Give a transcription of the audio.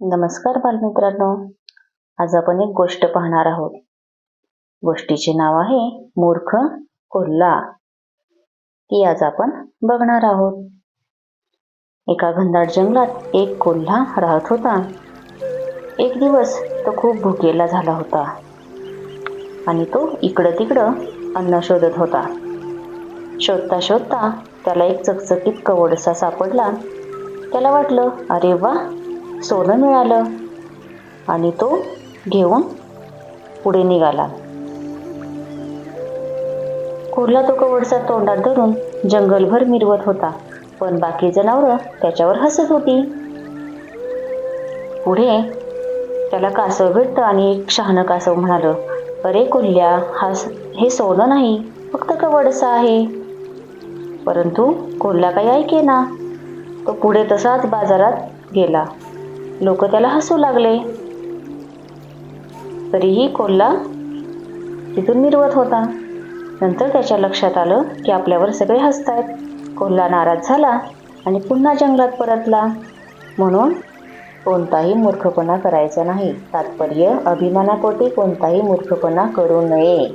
नमस्कार बालमित्रांनो. आज आपण एक गोष्ट पाहणार आहोत. गोष्टीचे नाव आहे मूर्ख कोल्हा. ती आज आपण बघणार आहोत. एका घनदाट जंगलात एक कोल्हा राहत होता. एक दिवस तो खूप भुकेला झाला होता. आणि तो इकडं तिकडं अन्न शोधत होता. शोधता शोधता त्याला एक चकचकीत कवडसा सापडला. त्याला वाटलं अरे वा सोनं मिळालं आणि तो घेऊन पुढे निघाला. कुर्ला तो कवडसा तोंडात धरून जंगलभर मिरवत होता पण बाकी जनावरं त्याच्यावर हसत होती. पुढे त्याला कासव भेटतं आणि एक शहाणं कासव म्हणालं अरे कुल्ल्या हा हे सोनं नाही फक्त कवडसा आहे. परंतु कोल्हा काही ऐके ना तो पुढे तसाच बाजारात गेला. लोक त्याला हसू लागले. तरीही कोल्हा तिथून मिरवत होता. नंतर त्याच्या लक्षात आलं की आपल्यावर सगळे हसतायत. कोल्हा नाराज झाला आणि पुन्हा जंगलात परतला. म्हणून कोणताही मूर्खपणा करायचा नाही. तात्पर्य अभिमानापोटी कोणताही मूर्खपणा करू नये.